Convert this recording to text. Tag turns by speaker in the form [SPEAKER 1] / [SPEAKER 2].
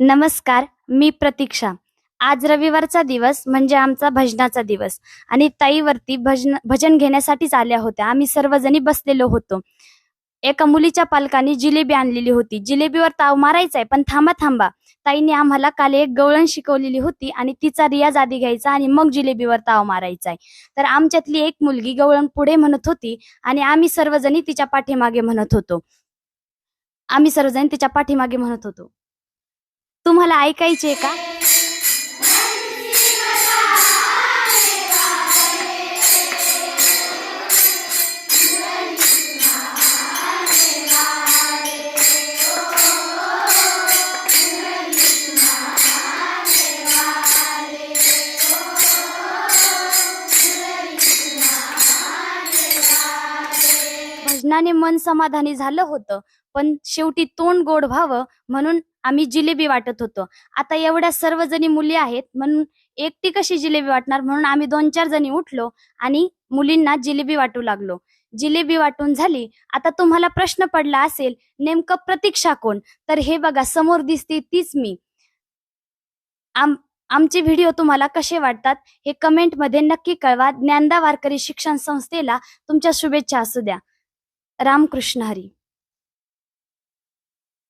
[SPEAKER 1] नमस्कार मी प्रतीक्षा. आज रविवारचा दिवस म्हणजे आमचा भजनाचा दिवस. आणि ताईवरती भजन भजन घेण्यासाठीच आल्या होत्या. आम्ही सर्वजणी बसलेलो होतो. एका मुलीच्या पालकांनी जिलेबी आणलेली होती. जिलेबीवर ताव मारायचा आहे पण थांबा थांबा. ताईने आम्हाला काल एक गवळण शिकवलेली होती आणि तिचा रियाज आधी घ्यायचा आणि मग जिलेबीवर ताव मारायचा आहे तर आमच्यातली एक मुलगी गवळण पुढे म्हणत होती आणि आम्ही सर्वजणी तिच्या पाठीमागे म्हणत होतो. आम्ही सर्वजणी तिच्या पाठीमागे म्हणत होतो. तुम्हाला ऐकायचे का? भजनाने मन समाधानी झालं होतं पण शेवटी तोंड गोड व्हावं म्हणून आम्ही जिलेबी वाटत होतो. आता एवढ्या सर्वजणी मुली आहेत म्हणून एकटी कशी जिलेबी वाटणार? म्हणून आम्ही दोन चार जणी उठलो आणि मुलींना जिलेबी वाटू लागलो. जिलेबी वाटून झाली. आता तुम्हाला प्रश्न पडला असेल नेमकं प्रतीक्षा कोण? तर हे बघा समोर दिसते तीच मी. आम आमचे व्हिडिओ तुम्हाला कसे वाटतात? हे कमेंटमध्ये नक्की कळवा. ज्ञानदा वारकरी शिक्षण संस्थेला तुमच्या शुभेच्छा असू द्या. रामकृष्ण हरी.